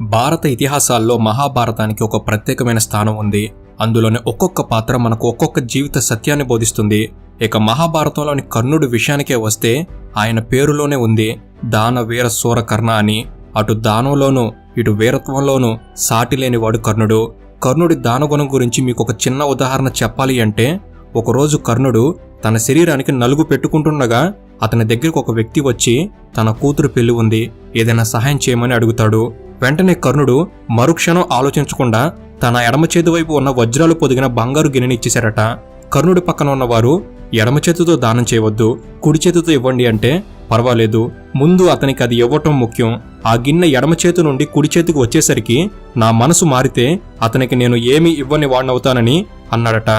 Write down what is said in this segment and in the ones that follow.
భారత ఇతిహాసాల్లో మహాభారతానికి ఒక ప్రత్యేకమైన స్థానం ఉంది. అందులోని ఒక్కొక్క పాత్ర మనకు ఒక్కొక్క జీవిత సత్యాన్ని బోధిస్తుంది. ఇక మహాభారతంలోని కర్ణుడి విషయానికే వస్తే ఆయన పేరులోనే ఉంది. దాన వీర సూర కర్ణ అని. అటు దానంలోనూ ఇటు వీరత్వంలోనూ సాటి లేనివాడు కర్ణుడు. కర్ణుడి దానగుణం గురించి మీకు ఒక చిన్న ఉదాహరణ చెప్పాలి అంటే ఒకరోజు కర్ణుడు తన శరీరానికి నలుగు పెట్టుకుంటుండగా అతని దగ్గరకు ఒక వ్యక్తి వచ్చి తన కూతురు పెళ్ళి ఉంది. ఏదైనా సహాయం చేయమని అడుగుతాడు. వెంటనే కర్ణుడు మరుక్షణం ఆలోచించకుండా తన ఎడమ చేతి వైపు ఉన్న వజ్రాలు పొదిగిన బంగారు గిన్నెని ఇచ్చేశారట. కర్ణుడి పక్కన ఉన్నవారు ఎడమ చేతితో దానం చేయవద్దు కుడి చేతితో ఇవ్వండి అంటే పర్వాలేదు ముందు అతనికి అది ఇవ్వటం ముఖ్యం. ఆ గిన్నె ఎడమ చేతి నుండి కుడి చేతికి వచ్చేసరికి నా మనసు మారితే అతనికి నేను ఏమీ ఇవ్వని వాడినవుతానని అన్నాడట.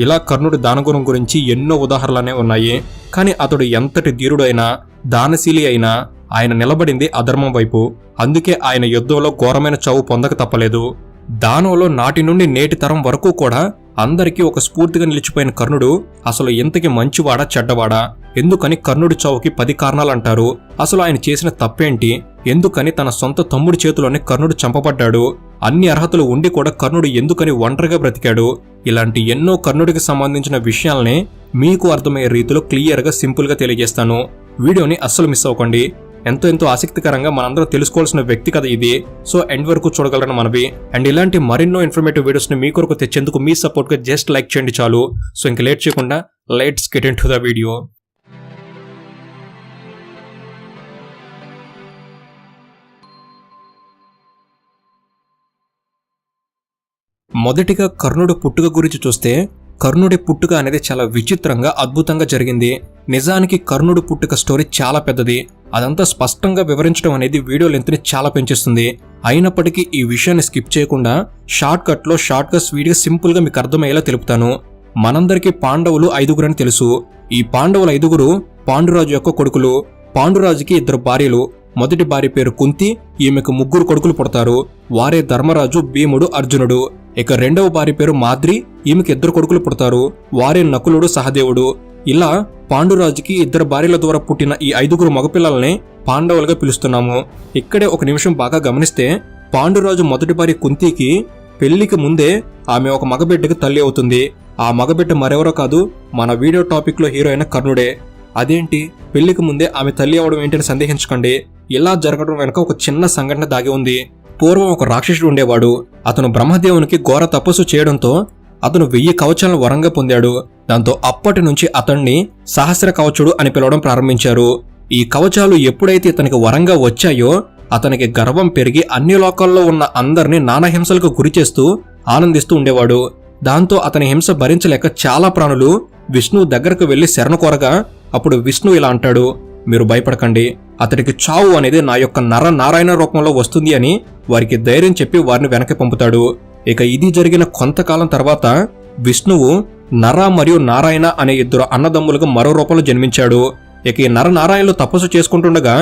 ఇలా కర్ణుడి దానగుణం గురించి ఎన్నో ఉదాహరణలనే ఉన్నాయి. కానీ అతడు ఎంతటి ధీరుడైనా దానశీలి అయినా ఆయన నిలబడింది అధర్మం వైపు. అందుకే ఆయన యుద్ధంలో ఘోరమైన చావు పొందక తప్పలేదు. దానంలో నాటి నుండి నేటి తరం వరకు కూడా అందరికీ ఒక స్ఫూర్తిగా నిలిచిపోయిన కర్ణుడు అసలు ఇంతకి మంచివాడా చెడ్డవాడా? ఎందుకని కర్ణుడి చావుకి పది కారణాలంటారు? అసలు ఆయన చేసిన తప్పేంటి? ఎందుకని తన సొంత తమ్ముడి చేతిలోనే కర్ణుడు చంపబడ్డాడు? అన్ని అర్హతలు ఉండి కూడా కర్ణుడు ఎందుకని ఒంటరిగా బ్రతికాడు? ఇలాంటి ఎన్నో కర్ణుడికి సంబంధించిన విషయాల్ని మీకు అర్థమయ్యే రీతిలో క్లియర్గా సింపుల్గా తెలియజేస్తాను. వీడియోని అస్సలు మిస్ అవ్వకండి. ఎంతో ఎంతో ఆసక్తికరంగా మనందరూ తెలుసుకోవాల్సిన వ్యక్తి కథ ఇది. సో ఎండ్ వరకు చూడగలరని మనవి. అండ్ ఇలాంటి మరెన్నో ఇన్ఫర్మేటివ్ వీడియోస్ని మీ కొరకు తెచ్చేందుకు మీ సపోర్ట్గా జస్ట్ లైక్ చేయండి చాలు. సో ఇంక లేట్ చేయకుండా let's get into the video మొదటిగా కర్ణుడు పుట్టుక గురించి చూస్తే కర్ణుడి పుట్టుక అనేది చాలా విచిత్రంగా అద్భుతంగా జరిగింది. నిజానికి కర్ణుడి పుట్టుక స్టోరీ చాలా పెద్దది. అదంతా స్పష్టంగా వివరించడం అనేది వీడియో లెంత్ని చాలా పెంచేస్తుంది. అయినప్పటికీ ఈ విషయాన్ని స్కిప్ చేయకుండా షార్ట్ కట్లో షార్ట్గా స్వీట్గా సింపుల్గా మీకు అర్థమయ్యేలా తెలుపుతాను. మనందరికీ పాండవులు ఐదుగురని తెలుసు. ఈ పాండవుల ఐదుగురు పాండురాజు యొక్క కొడుకులు. పాండురాజుకి ఇద్దరు భార్యలు. మొదటి భార్య పేరు కుంతి ఈమెకు ముగ్గురు కొడుకులు పుడతారు. వారే ధర్మరాజు భీముడు అర్జునుడు. ఇక రెండవ భార్య పేరు మాద్రి. ఈమెకి ఇద్దరు కొడుకులు పుడతారు. వారే నకులుడు సహదేవుడు. ఇలా పాండురాజుకి ఇద్దరు భార్యల ద్వారా పుట్టిన ఈ ఐదుగురు మగపిల్లల్ని పాండవులుగా పిలుస్తున్నాము. ఇక్కడే ఒక నిమిషం బాగా గమనిస్తే పాండురాజు మొదటి భార్య కుంతికి పెళ్ళికి ముందే ఆమె ఒక మగబిడ్డకి తల్లి అవుతుంది. ఆ మగబిడ్డ మరెవరో కాదు మన వీడియో టాపిక్లో హీరో అయిన కర్ణుడే. అదేంటి? పెళ్ళికి ముందే ఆమె తల్లి అవడం ఏంటని సందేహించకండి. ఇలా జరగడం వెనుక ఒక చిన్న సంఘటన దాగి ఉంది. పూర్వం ఒక రాక్షసుడు ఉండేవాడు. అతను బ్రహ్మదేవునికి ఘోర తపస్సు చేయడంతో అతను వెయ్యి కవచాలను వరంగా పొందాడు. దాంతో అప్పటి నుంచి అతన్ని సహస్ర కవచుడు అని పిలవడం ప్రారంభించారు. ఈ కవచాలు ఎప్పుడైతే ఇతనికి వరంగా వచ్చాయో అతనికి గర్వం పెరిగి అన్ని లోకాల్లో ఉన్న అందరినీ నానాహింసలకు గురిచేస్తూ ఆనందిస్తూ ఉండేవాడు. దాంతో అతని హింస భరించలేక చాలా ప్రాణులు విష్ణువు దగ్గరకు వెళ్ళి శరణు కోరగా అప్పుడు విష్ణు ఇలా అంటాడు మీరు భయపడకండి. అతడికి చావు అనేది నా యొక్క నర నారాయణ రూపంలో వస్తుంది అని వారికి ధైర్యం చెప్పి వారిని వెనక్కి పంపుతాడు. ఇక ఇది జరిగిన కొంతకాలం తర్వాత విష్ణువు నర మరియు నారాయణ అనే ఇద్దరు అన్నదమ్ములుగా మరో రూపంలో జన్మించాడు. ఇక ఈ నర నారాయణలు తపస్సు చేసుకుంటుండగా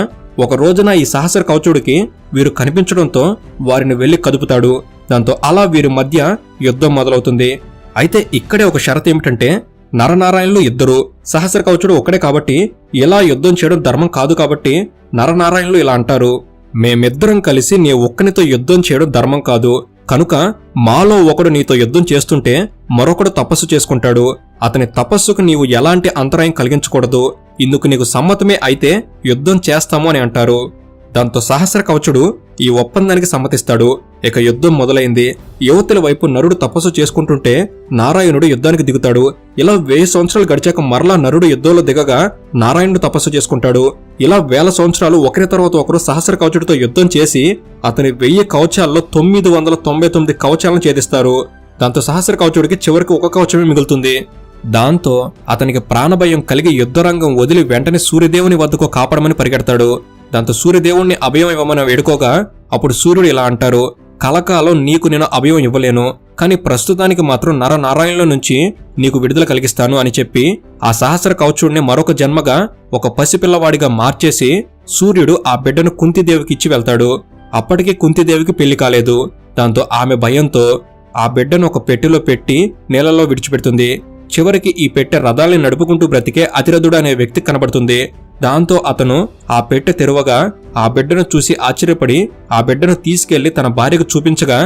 ఒక రోజున ఈ సహస్ర కవచుడికి వీరు కనిపించడంతో వారిని వెళ్ళి కదుపుతాడు. దాంతో అలా వీరి మధ్య యుద్ధం మొదలవుతుంది. అయితే ఇక్కడే ఒక షరత్ ఏమిటంటే నరనారాయణలు ఇద్దరు. సహస్ర కవచుడు ఒక్కడే కాబట్టి ఇలా యుద్ధం చేయడం ధర్మం కాదు కాబట్టి నరనారాయణలు ఇలా అంటారు. మేమిద్దరం కలిసి నీ ఒక్కనితో యుద్ధం చేయడం ధర్మం కాదు. కనుక మాలో ఒకడు నీతో యుద్ధం చేస్తుంటే మరొకడు తపస్సు చేసుకుంటాడు. అతని తపస్సుకు నీవు ఎలాంటి అంతరాయం కలిగించకూడదు. ఇందుకు నీకు సమ్మతమే అయితే యుద్ధం చేస్తాము అని అంటారు. దాంతో సహస్ర కవచుడు ఈ ఒప్పందానికి సమ్మతిస్తాడు. ఇక యుద్ధం మొదలైంది. యువతుల వైపు నరుడు తపస్సు చేసుకుంటుంటే నారాయణుడు యుద్ధానికి దిగుతాడు. ఇలా వెయ్యి సంవత్సరాలు గడిచాక మరలా నరుడు యుద్ధంలో దిగగా నారాయణుడు తపస్సు చేసుకుంటాడు. ఇలా వేల సంవత్సరాలు ఒకరి తర్వాత ఒకరు సహస్ర కవచుడితో యుద్ధం చేసి అతని వెయ్యి కవచాల్లో తొమ్మిది వందల తొంభై తొమ్మిది కవచాలను ఛేదిస్తారు. దాంతో సహస్ర కవచుడికి చివరికి ఒక కవచమే మిగులుతుంది. దాంతో అతనికి ప్రాణభయం కలిగి యుద్ధరంగం వదిలి వెంటనే సూర్యదేవుని వద్దకు కాపాడమని పరిగెడతాడు. దాంతో సూర్యదేవుణ్ణి అభయం ఇవ్వమని వేడుకోగా అప్పుడు సూర్యుడు ఇలా అంటారు కలకాలం నీకు నేను అభయం ఇవ్వలేను కానీ ప్రస్తుతానికి మాత్రం నరనారాయణుల నుంచి నీకు విడుదల కలిగిస్తాను అని చెప్పి ఆ సహస్ర కౌచుడిని మరొక జన్మగా ఒక పసిపిల్లవాడిగా మార్చేసి సూర్యుడు ఆ బిడ్డను కుంతిదేవికి ఇచ్చి వెళ్తాడు. అప్పటికి కుంతిదేవికి పెళ్ళి కాలేదు. దాంతో ఆమె భయంతో ఆ బిడ్డను ఒక పెట్టెలో పెట్టి నీళ్ళలో విడిచిపెడుతుంది. చివరికి ఈ పెట్టె రథాల్ని నడుపుకుంటూ బ్రతికే అతిరథుడు అనే వ్యక్తి కనబడుతుంది. దాంతో అతను ఆ పెట్టె తెరవగా ఆ బిడ్డను చూసి ఆశ్చర్యపడి ఆ బిడ్డను తీసుకెళ్ళి తన భార్యకు చూపించగా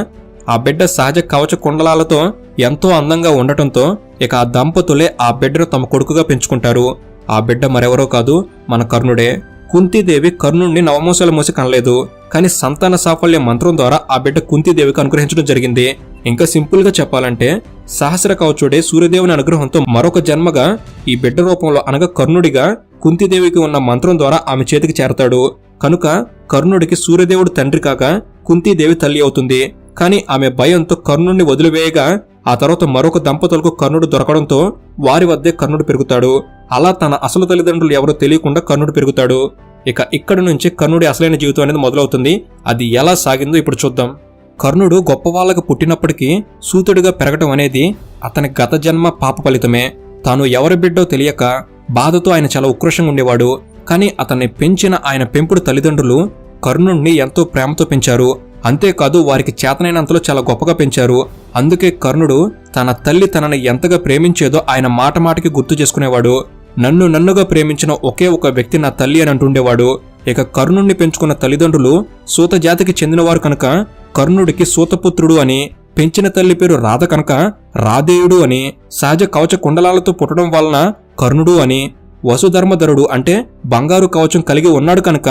ఆ బిడ్డ సహజ కవచ కుండలాలతో ఎంతో అందంగా ఉండటంతో ఇక ఆ దంపతులే ఆ బిడ్డను తమ కొడుకుగా పెంచుకుంటారు. ఆ బిడ్డ మరెవరో కాదు మన కర్ణుడే. కుంతీదేవి కర్ణుడిని నవమోసాల మోసి కనలేదు. కానీ సంతాన సాఫల్య మంత్రం ద్వారా ఆ బిడ్డ కుంతీదేవికి అనుగ్రహించడం జరిగింది. ఇంకా సింపుల్గా చెప్పాలంటే సహస్ర కవచుడే సూర్యదేవుని అనుగ్రహంతో మరొక జన్మగా ఈ బిడ్డ రూపంలో అనగా కర్ణుడిగా కుంతీదేవికి ఉన్న మంత్రం ద్వారా ఆమె చేతికి చేరతాడు. కనుక కర్ణుడికి సూర్యదేవుడు తండ్రి కాక కుంతీదేవి తల్లి అవుతుంది. కానీ ఆమె భయంతో కర్ణుడిని వదిలివేయగా ఆ తర్వాత మరొక దంపతులకు కర్ణుడు దొరకడంతో వారి వద్దే కర్ణుడు పెరుగుతాడు. అలా తన అసలు తల్లిదండ్రులు ఎవరో తెలియకుండా కర్ణుడు పెరుగుతాడు. ఇక ఇక్కడి నుంచి కర్ణుడి అసలైన జీవితం అనేది మొదలవుతుంది. అది ఎలా సాగిందో ఇప్పుడు చూద్దాం. కర్ణుడు గొప్పవాళ్ళకు పుట్టినప్పటికీ సూతుడిగా పెరగటం అనేది అతని గత జన్మ పాప ఫలితమే. తాను ఎవరి బిడ్డో తెలియక బాధతో ఆయన చాలా ఉక్రోషంగా ఉండేవాడు. కానీ అతన్ని పెంచిన ఆయన పెంపుడు తల్లిదండ్రులు కర్ణుడిని ఎంతో ప్రేమతో పెంచారు. అంతేకాదు వారికి చేతనైనంతలో చాలా గొప్పగా పెంచారు. అందుకే కర్ణుడు తన తల్లి తనని ఎంతగా ప్రేమించేదో ఆయన మాట మాటకి గుర్తు చేసుకునేవాడు. నన్ను నన్నుగా ప్రేమించిన ఒకే ఒక వ్యక్తి నా తల్లి అని అంటుండేవాడు. ఇక కర్ణుణ్ణి పెంచుకున్న తల్లిదండ్రులు సూత జాతికి చెందినవారు కనుక కర్ణుడికి సూతపుత్రుడు అని పెంచిన తల్లి పేరు రాధ కనుక రాధేయుడు అని సహజ కవచ కుండలాలతో పుట్టడం వలన కర్ణుడు అని వసుధర్మధరుడు అంటే బంగారు కవచం కలిగి ఉన్నాడు కనుక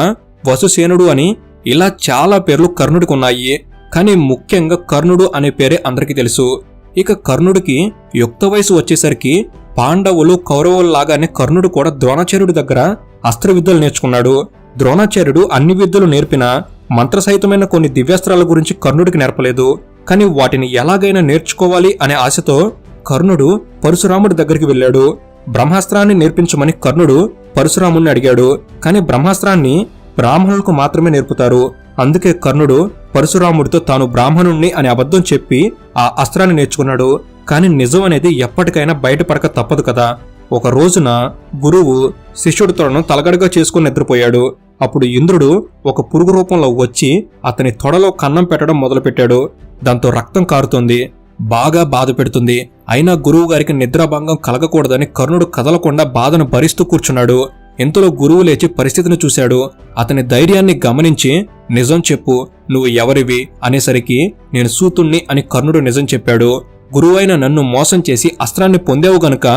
వసుసేనుడు అని ఇలా చాలా పేర్లు కర్ణుడికి ఉన్నాయి కానీ ముఖ్యంగా కర్ణుడు అనే పేరే అందరికీ తెలుసు. ఇక కర్ణుడికి యుక్త వయసు వచ్చేసరికి పాండవులు కౌరవుల్లాగానే కర్ణుడు కూడా ద్రోణాచార్యుడి దగ్గర అస్త్ర విద్యలు నేర్చుకున్నాడు. ద్రోణాచార్యుడు అన్ని విద్యలు నేర్పినా మంత్రసహితమైన కొన్ని దివ్యాస్త్రాల గురించి కర్ణుడికి నేర్పలేదు కానీ వాటిని ఎలాగైనా నేర్చుకోవాలి అనే ఆశతో కర్ణుడు పరశురాముడి దగ్గరికి వెళ్ళాడు. బ్రహ్మాస్త్రాన్ని నేర్పించమని కర్ణుడు పరశురాముణ్ణి అడిగాడు. కానీ బ్రహ్మాస్త్రాన్ని బ్రాహ్మణులకు మాత్రమే నేర్పుతారు. అందుకే కర్ణుడు పరశురాముడితో తాను బ్రాహ్మణుణ్ణి అని అబద్ధం చెప్పి ఆ అస్త్రాన్ని నేర్చుకున్నాడు. కానీ నిజం అనేది ఎప్పటికైనా బయటపడక తప్పదు కదా. ఒక రోజున గురువు శిష్యుడి తలగడగా చేసుకుని నిద్రపోయాడు. అప్పుడు ఇంద్రుడు ఒక పురుగు రూపంలో వచ్చి అతని తొడలో కన్నం పెట్టడం మొదలుపెట్టాడు. దాంతో రక్తం కారుతుంది. బాగా బాధ పెడుతుంది. అయినా గురువు గారికి నిద్రాభంగం కలగకూడదని కర్ణుడు కదలకుండా బాధను భరిస్తూ కూర్చున్నాడు. ఇంతలో గురువు లేచి పరిస్థితిని చూశాడు. అతని ధైర్యాన్ని గమనించి నిజం చెప్పు. నువ్వు ఎవరివి? అనేసరికి నేను సూతుణ్ణి అని కర్ణుడు నిజం చెప్పాడు. గురువైన నన్ను మోసం చేసి అస్త్రాన్ని పొందేవు గనుక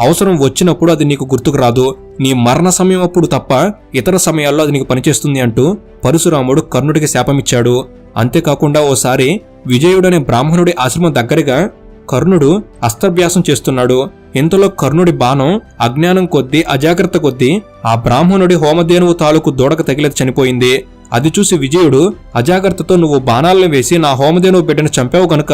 అవసరం వచ్చినప్పుడు అది నీకు గుర్తుకు రాదు. నీ మరణ సమయం అప్పుడు తప్ప ఇతర సమయాల్లో అది నీకు పనిచేస్తుంది అంటూ పరశురాముడు కర్ణుడికి శాపమిచ్చాడు. అంతేకాకుండా ఓసారి విజయుడనే బ్రాహ్మణుడి ఆశ్రమం దగ్గరగా కర్ణుడు అస్త్రభ్యాసం చేస్తున్నాడు. ఇంతలో కర్ణుడి బాణం అజ్ఞానం కొద్దీ అజాగ్రత్త కొద్దీ ఆ బ్రాహ్మణుడి హోమధేనువు తాలూకు దూడకు తగిలేదు చనిపోయింది. అది చూసి విజయుడు అజాగ్రత్తతో నువ్వు బాణాలను వేసి నా హోమధేనువు బిడ్డను చంపావు గనుక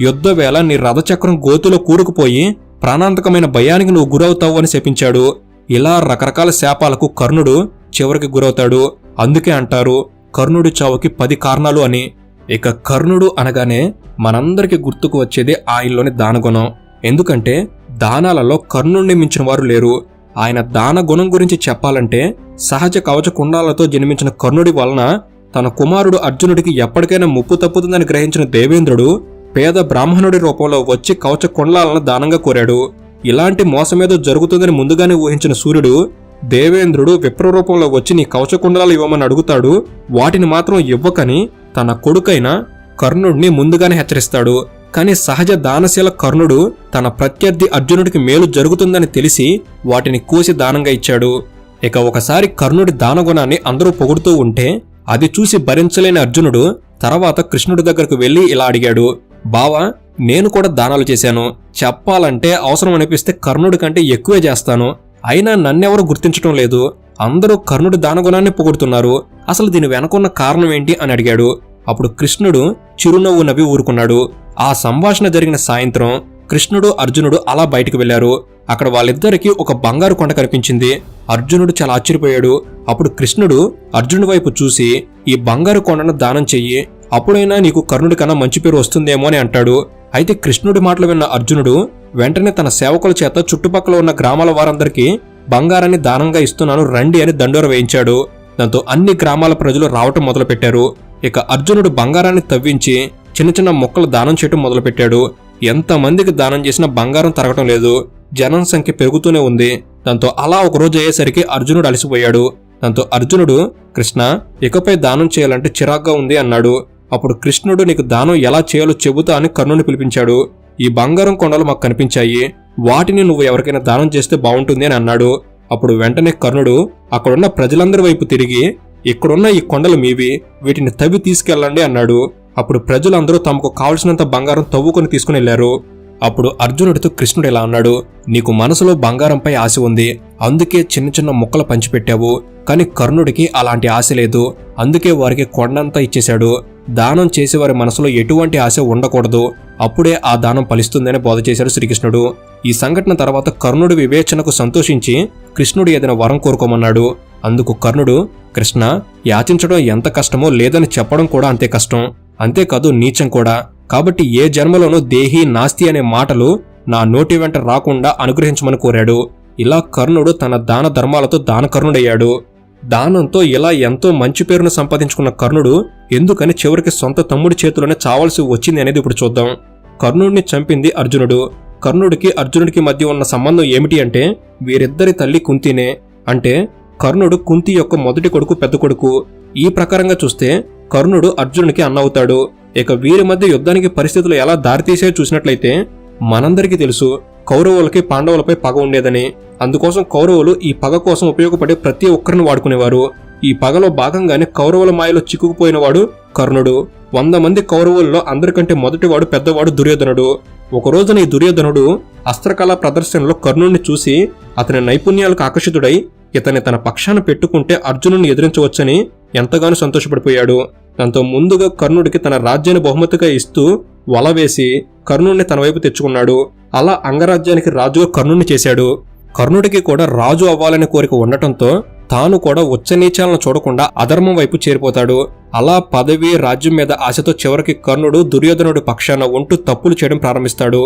యుద్ధ వేళ నీ రథచక్రం గోతులో కూరుకుపోయి ప్రాణాంతకమైన భయానికి నువ్వు గురవుతావు అని శపించాడు. ఇలా రకరకాల శాపాలకు కర్ణుడు చివరికి గురవుతాడు. అందుకే అంటారు కర్ణుడి చావుకి పది కారణాలు అని. ఇక కర్ణుడు అనగానే మనందరికి గుర్తుకు వచ్చేది ఆయనలోని దానగుణం. ఎందుకంటే దానాలలో కర్ణుడిని మించిన వారు లేరు. ఆయన దాన గుణం గురించి చెప్పాలంటే సహజ కవచ కుండాలతో జన్మించిన కర్ణుడి వలన తన కుమారుడు అర్జునుడికి ఎప్పటికైనా ముప్పు తప్పుతుందని గ్రహించిన దేవేంద్రుడు పేద బ్రాహ్మణుడి రూపంలో వచ్చి కవచ కుండలాలను దానంగా కోరాడు. ఇలాంటి మోసమేదో జరుగుతుందని ముందుగానే ఊహించిన సూర్యుడు దేవేంద్రుడు విప్రరూపంలో వచ్చి నీ కవచ కుండలాలు ఇవ్వమని అడుగుతాడు. వాటిని మాత్రం ఇవ్వకని తన కొడుకైన కర్ణుడిని ముందుగానే హెచ్చరిస్తాడు. కానీ సహజ దానశీల కర్ణుడు తన ప్రత్యర్థి అర్జునుడికి మేలు జరుగుతుందని తెలిసి వాటిని కోసి దానంగా ఇచ్చాడు. ఇక ఒకసారి కర్ణుడి దానగుణాన్ని అందరూ పొగుడుతూ ఉంటే అది చూసి భరించలేని అర్జునుడు తర్వాత కృష్ణుడి దగ్గరకు వెళ్ళి ఇలా అడిగాడు. బావా నేను కూడా దానాలు చేశాను. చెప్పాలంటే అవసరం అనిపిస్తే కర్ణుడి కంటే ఎక్కువే చేస్తాను. అయినా నన్నెవరు గుర్తించడం లేదు. అందరూ కర్ణుడి దానగుణాన్ని పొగుడుతున్నారు. అసలు దీని వెనకున్న కారణం ఏంటి అని అడిగాడు. అప్పుడు కృష్ణుడు చిరునవ్వు నవ్వి ఊరుకున్నాడు. ఆ సంభాషణ జరిగిన సాయంత్రం కృష్ణుడు అర్జునుడు అలా బయటికి వెళ్ళారు అక్కడ వాళ్ళిద్దరికీ ఒక బంగారు కొండ కనిపించింది. అర్జునుడు చాలా ఆశ్చర్యపోయాడు. అప్పుడు కృష్ణుడు అర్జునుడి వైపు చూసి ఈ బంగారు కొండను దానం చెయ్యి. అప్పుడైనా నీకు కర్ణుడి కన్నా మంచి పేరు వస్తుందేమో అని అంటాడు. అయితే కృష్ణుడి మాటలు విన్న అర్జునుడు వెంటనే తన సేవకుల చేత చుట్టుపక్కల ఉన్న గ్రామాల వారందరికీ బంగారాన్ని దానంగా ఇస్తున్నాను రండి అని దండోర వేయించాడు. దాంతో అన్ని గ్రామాల ప్రజలు రావటం మొదలుపెట్టారు. ఇక అర్జునుడు బంగారాన్ని తవ్వించి చిన్న చిన్న మొక్కలు దానం చేయటం మొదలుపెట్టాడు. ఎంతమందికి దానం చేసినా బంగారం తరగటం లేదు. జనం సంఖ్య పెరుగుతూనే ఉంది. దాంతో అలా ఒక రోజు అయ్యేసరికి అర్జునుడు అలసిపోయాడు. దాంతో అర్జునుడు కృష్ణ ఇకపై దానం చేయాలంటే చిరాగ్గా ఉంది అన్నాడు. అప్పుడు కృష్ణుడు నీకు దానం ఎలా చేయాలో చెబుతా అని కర్ణుని పిలిపించాడు. ఈ బంగారం కొండలు మాకు కనిపించాయి. వాటిని నువ్వు ఎవరికైనా దానం చేస్తే బాగుంటుంది అని అన్నాడు. అప్పుడు వెంటనే కర్ణుడు అక్కడున్న ప్రజలందరి వైపు తిరిగి ఇక్కడున్న ఈ కొండలు మీవి వీటిని తవ్వి తీసుకెళ్ళండి అన్నాడు. అప్పుడు ప్రజలందరూ తమకు కావలసినంత బంగారం తవ్వుకొని తీసుకుని వెళ్ళారు అప్పుడు అర్జునుడితో కృష్ణుడు ఇలా అన్నాడు నీకు మనసులో బంగారంపై ఆశ ఉంది. అందుకే చిన్న చిన్న ముక్కలు పంచిపెట్టావు. కానీ కర్ణుడికి అలాంటి ఆశ లేదు. అందుకే వారికి కొండంతా ఇచ్చేశాడు. దానం చేసేవారి మనసులో ఎటువంటి ఆశ ఉండకూడదు. అప్పుడే ఆ దానం ఫలిస్తుందని బోధ చేశాడు శ్రీకృష్ణుడు. ఈ సంఘటన తర్వాత కర్ణుడి వివేచనకు సంతోషించి కృష్ణుడు ఏదైనా వరం కోరుకోమన్నాడు. అందుకు కర్ణుడు కృష్ణ యాచించడం ఎంత కష్టమో లేదని చెప్పడం కూడా అంతే కష్టం. అంతేకాదు నీచం కూడా. కాబట్టి ఏ జన్మలోనూ దేహి నాస్తి అనే మాటలు నా నోటి వెంట రాకుండా అనుగ్రహించమని కోరాడు. ఇలా కర్ణుడు తన దాన ధర్మాలతో దానకర్ణుడయ్యాడు. దానంతో ఇలా ఎంతో మంచి పేరును సంపాదించుకున్న కర్ణుడు ఎందుకని చివరికి సొంత తమ్ముడి చేతిలోనే చావాల్సి వచ్చింది అనేది ఇప్పుడు చూద్దాం. కర్ణుడిని చంపింది అర్జునుడు. కర్ణుడికి అర్జునుడికి మధ్య ఉన్న సంబంధం ఏమిటి అంటే వీరిద్దరి తల్లి కుంతినే. అంటే కర్ణుడు కుంతి యొక్క మొదటి కొడుకు పెద్ద కొడుకు. ఈ ప్రకారంగా చూస్తే కర్ణుడు అర్జునుడికి అన్నవుతాడు ఇక వీరి మధ్య యుద్ధానికి పరిస్థితులు ఎలా దారితీసే చూసినట్లయితే మనందరికీ తెలుసు. కౌరవులకి పాండవులపై పగ ఉండేదని. అందుకోసం కౌరవులు ఈ పగ కోసం ఉపయోగపడే ప్రతి ఒక్కరిని వాడుకునేవారు. ఈ పగలో భాగంగానే కౌరవుల మాయలో చిక్కుకుపోయినవాడు కర్ణుడు. వంద మంది కౌరవుల్లో అందరికంటే మొదటివాడు పెద్దవాడు దుర్యోధనుడు. ఒక రోజున ఈ దుర్యోధనుడు అస్త్రకళా ప్రదర్శనలో కర్ణుడిని చూసి అతని నైపుణ్యాలకు ఆకర్షితుడై ఇతని తన పక్షాన పెట్టుకుంటే అర్జునుడిని ఎదిరించవచ్చని ఎంతగానో సంతోషపడిపోయాడు. దాంతో ముందుగా కర్ణుడికి తన రాజ్యాన్ని బహుమతిగా ఇస్తూ వల వేసి కర్ణుడిని తన వైపు తెచ్చుకున్నాడు. అలా అంగరాజ్యానికి రాజుగా కర్ణుడిని చేశాడు. కర్ణుడికి కూడా రాజు అవ్వాలనే కోరిక ఉండటంతో తాను కూడా ఉచ్చనీచాలను చూడకుండా అధర్మం వైపు చేరిపోతాడు. అలా పదవి రాజ్యం మీద ఆశతో చివరికి కర్ణుడు దుర్యోధనుడి పక్షాన ఉంటూ తప్పులు చేయడం ప్రారంభిస్తాడు.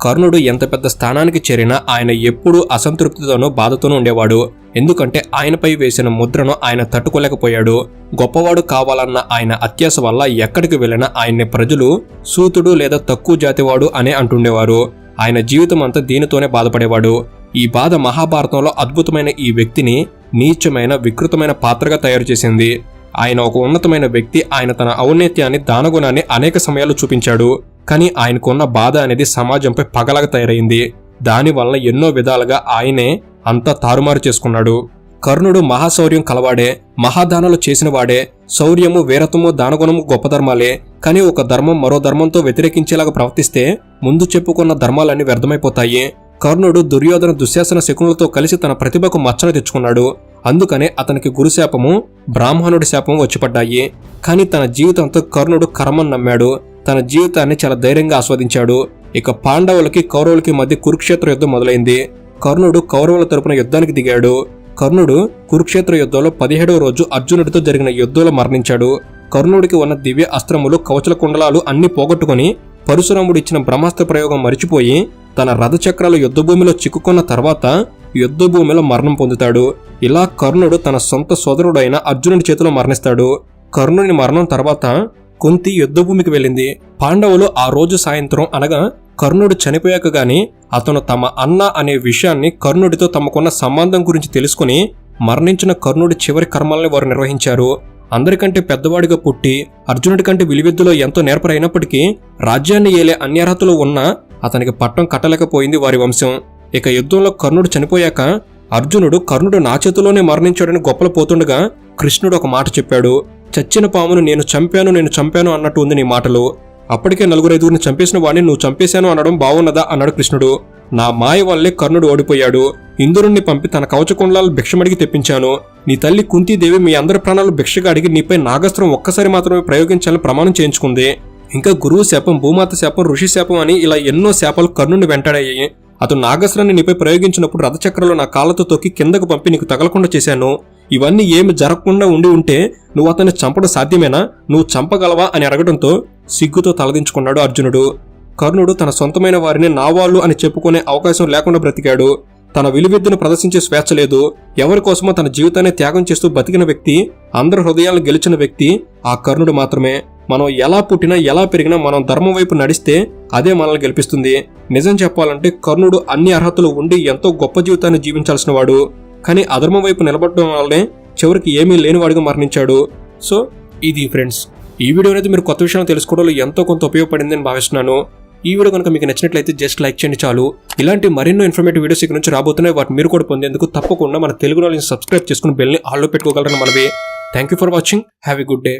కర్ణుడు ఎంత పెద్ద స్థానానికి చేరినా ఆయన ఎప్పుడూ అసంతృప్తితోనూ బాధతోనూ ఉండేవాడు. ఎందుకంటే ఆయనపై వేసిన ముద్రను ఆయన తట్టుకోలేకపోయాడు. గొప్పవాడు కావాలన్న ఆయన అత్యాస వల్ల ఎక్కడికి వెళ్ళినా ఆయన్ని ప్రజలు సూతుడు లేదా తక్కువ జాతివాడు అనే అంటుండేవారు. ఆయన జీవితం అంతా దీనితోనే బాధపడేవాడు. ఈ బాధ మహాభారతంలో అద్భుతమైన ఈ వ్యక్తిని నీచమైన వికృతమైన పాత్రగా తయారు చేసింది. ఆయన ఒక ఉన్నతమైన వ్యక్తి ఆయన తన ఔన్నత్యాన్ని దానగుణాన్ని అనేక సమయాలు చూపించాడు. కానీ ఆయనకున్న బాధ అనేది సమాజంపై పగలగా తయారైంది. దానివల్ల ఎన్నో విధాలుగా ఆయనే అంతా తారుమారు చేసుకున్నాడు. కర్ణుడు మహాశౌర్యం కలవాడే మహాదానాలు చేసినవాడే శౌర్యము వీరత్వము దానగుణము గొప్ప ధర్మాలే కానీ ఒక ధర్మం మరో ధర్మంతో వ్యతిరేకించేలాగా ప్రవర్తిస్తే ముందు చెప్పుకున్న ధర్మాలన్నీ వ్యర్థమైపోతాయి. కర్ణుడు దుర్యోధన దుశ్శాసన శకునులతో కలిసి తన ప్రతిభకు మచ్చను తెచ్చుకున్నాడు. అందుకనే అతనికి గురుశాపము బ్రాహ్మణుడి శాపము వచ్చిపడ్డాయి కానీ తన జీవితంతో కర్ణుడు కర్మను నమ్మాడు. తన జీవితాన్ని చాలా ధైర్యంగా ఆస్వాదించాడు. ఇక పాండవులకి కౌరవులకి మధ్య కురుక్షేత్ర యుద్ధం మొదలైంది. కర్ణుడు కౌరవుల తరపున యుద్ధానికి దిగాడు. కర్ణుడు కురుక్షేత్ర యుద్ధంలో పదిహేడవ రోజు అర్జునుడితో జరిగిన యుద్ధంలో మరణించాడు. కర్ణుడికి ఉన్న దివ్య అస్త్రములు కవచల కుండలాలు అన్ని పోగొట్టుకుని పరశురాముడు ఇచ్చిన బ్రహ్మాస్త్ర ప్రయోగం మరిచిపోయి తన రథచక్రాలు యుద్ధభూమిలో చిక్కుకున్న తర్వాత యుద్ధభూమిలో మరణం పొందుతాడు. ఇలా కర్ణుడు తన సొంత సోదరుడైన అర్జునుడి చేతిలో మరణిస్తాడు. కర్ణుని మరణం తర్వాత కుంతి యుద్ధభూమికి వెళ్ళింది. పాండవులు ఆ రోజు సాయంత్రం అనగా కర్ణుడు చనిపోయాక గాని అతను తమ అన్న అనే విషయాన్ని కర్ణుడితో తమకున్న సంబంధం గురించి తెలుసుకుని మరణించిన కర్ణుడి చివరి కర్మల్ని వారు నిర్వహించారు. అందరికంటే పెద్దవాడిగా పుట్టి అర్జునుడి కంటే విలువెద్దులో ఎంతో నేర్పరైనప్పటికీ రాజ్యాన్ని ఏలే అన్యర్హతలు ఉన్నా అతనికి పట్టం కట్టలేకపోయింది వారి వంశం. ఇక యుద్ధంలో కర్ణుడు చనిపోయాక అర్జునుడు కర్ణుడు నా చేతిలోనే మరణించాడని గొప్పలు పోతుండగా కృష్ణుడు ఒక మాట చెప్పాడు. చచ్చిన పామును నేను చంపాను నేను చంపాను అన్నట్టు ఉంది నీ మాటలు. అప్పటికే నలుగురు ఐదుగురిని చంపేసిన వాడిని నువ్వు చంపేశాను అనడం బాగున్నదా అన్నాడు కృష్ణుడు. నా మాయ వల్లే కర్ణుడు ఓడిపోయాడు. ఇంద్రుణ్ణి పంపి తన కవచకుండలాలు భిక్షమడిగి తెప్పించాను. నీ తల్లి కుంతీదేవి మీ అందరి ప్రాణాలు భిక్షగా అడిగి నీపై నాగస్త్రం ఒక్కసారి మాత్రమే ప్రయోగించాలని ప్రమాణం చేయించుకుంది. ఇంకా గురువు శాపం భూమాత శాపం ఋషి శాపం అని ఇలా ఎన్నో శాపాలు కర్ణుని వెంటాడాయి. అతను నాగస్త్రాన్ని నీపై ప్రయోగించినప్పుడు రథచక్రంలో నా కాళ్ళతో తొక్కి కిందకు పంపి నీకు తగలకుండా చేశాను. ఇవన్నీ ఏమి జరగకుండా ఉండి ఉంటే నువ్వు అతన్ని చంపడం సాధ్యమేనా? నువ్వు చంపగలవా అని అడగడంతో సిగ్గుతో తలదించుకున్నాడు అర్జునుడు. కర్ణుడు తన సొంతమైన వారిని నావాళ్ళు అని చెప్పుకునే అవకాశం లేకుండా బ్రతికాడు. తన విలువిద్యను ప్రదర్శించే స్వేచ్ఛ లేదు. ఎవరి కోసమో తన జీవితాన్ని త్యాగం చేస్తూ బతికిన వ్యక్తి అందరి హృదయాలను గెలిచిన వ్యక్తి ఆ కర్ణుడు మాత్రమే. మనం ఎలా పుట్టినా ఎలా పెరిగినా మనం ధర్మం వైపు నడిస్తే అదే మనల్ని గెలిపిస్తుంది. నిజం చెప్పాలంటే కర్ణుడు అన్ని అర్హతలు ఉండి ఎంతో గొప్ప జీవితాన్ని జీవించాల్సిన వాడు. కానీ అధర్మం వైపు నిలబడడం వల్లనే చివరికి ఏమీ లేనివాడిగా మరణించాడు. సో ఇది ఫ్రెండ్స్ ఈ వీడియో అనేది మీరు కొత్త విషయాలు తెలుసుకోవడంలో ఎంతో కొంత ఉపయోగపడింది అని భావిస్తున్నాను. ఈ వీడియో కనుక మీకు నచ్చినట్లయితే జస్ట్ లైక్ చేయండి చాలు. ఇలాంటి మరెన్నో ఇన్ఫర్మేటివ్ వీడియోస్ ఇక్కడ నుంచి రాబోతున్నాయి. వాటి మీరు కూడా పొందేందుకు తప్పకుండా మన తెలుగు వాళ్ళని సబ్స్క్రైబ్ చేసుకుని బెల్ని ఆల్లో పెట్టుకోగలరని మనవి. Thank you for watching have a good day